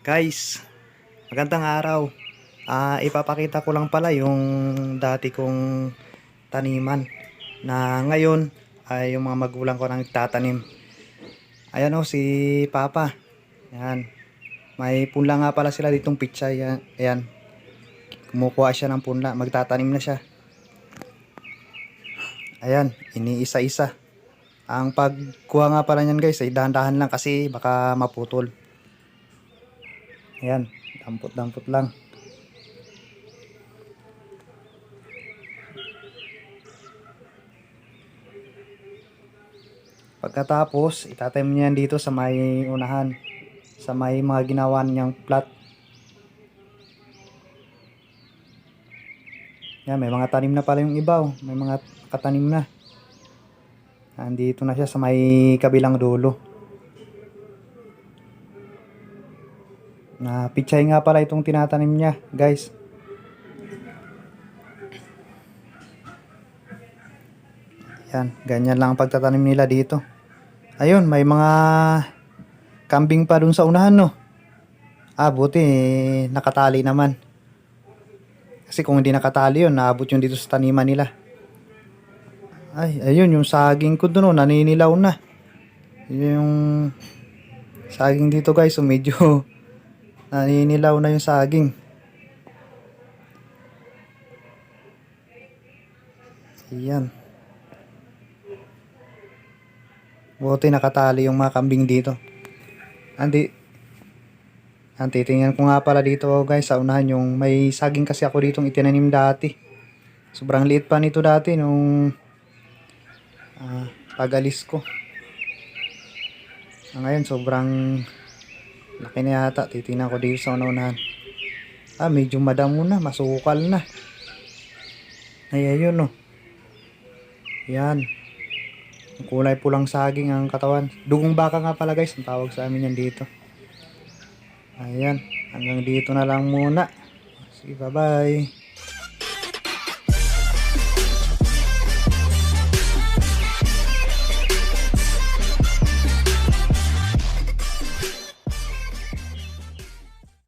Guys, magandang araw. Ah, ipapakita ko lang pala yung dati kong taniman na ngayon ay yung mga magulang ko nang tatanim. Ayan o si Papa. Ayan. May punla nga pala sila ditong pichay. Ayan. Ayan. Kumukuha siya ng punla. Magtatanim na siya. Ayan. Iniisa-isa. Ang pagkuha nga pala niyan guys ay dahan-dahan lang kasi baka maputol. Ayan, dampot-dampot lang. Pagkatapos, itatanim niya dito sa may unahan. Sa may mga ginawa niyang plot. Yan, may mga tanim na pala yung iba. oh. May mga katanim na. Andito na siya sa may kabilang dulo. Na pichay nga pala itong tinatanim niya, guys. Yan, ganyan lang ang pagtatanim nila dito. Ayun, may mga kambing pa dun sa unahan, no? Ah, buti, nakatali naman. Kasi kung hindi nakatali yun, naabot yun dito sa taniman nila. Ay, ayun, yung saging ko dun, oh, naninilaw na. Yung saging dito, guys, so medyo naninilaw na yung saging. Ayan. Buti nakatali yung mga kambing dito. Andi. Ang titingnan ko nga pala dito oh, guys sa unahan yung may saging kasi ako ditong itinanim dati. Sobrang liit pa nito dati nung ah, pag-alis ko. Ah, ngayon sobrang laki na yata. Titingnan ko dito sa unahan. Ah, medyo madamo na. Masukal na. Ay, ayun oh. Yan. Ang kulay pulang saging ang katawan. Dugong baka nga pala guys, ang tawag sa amin yan dito. Ayan, hanggang dito na lang muna. Sige, bye-bye.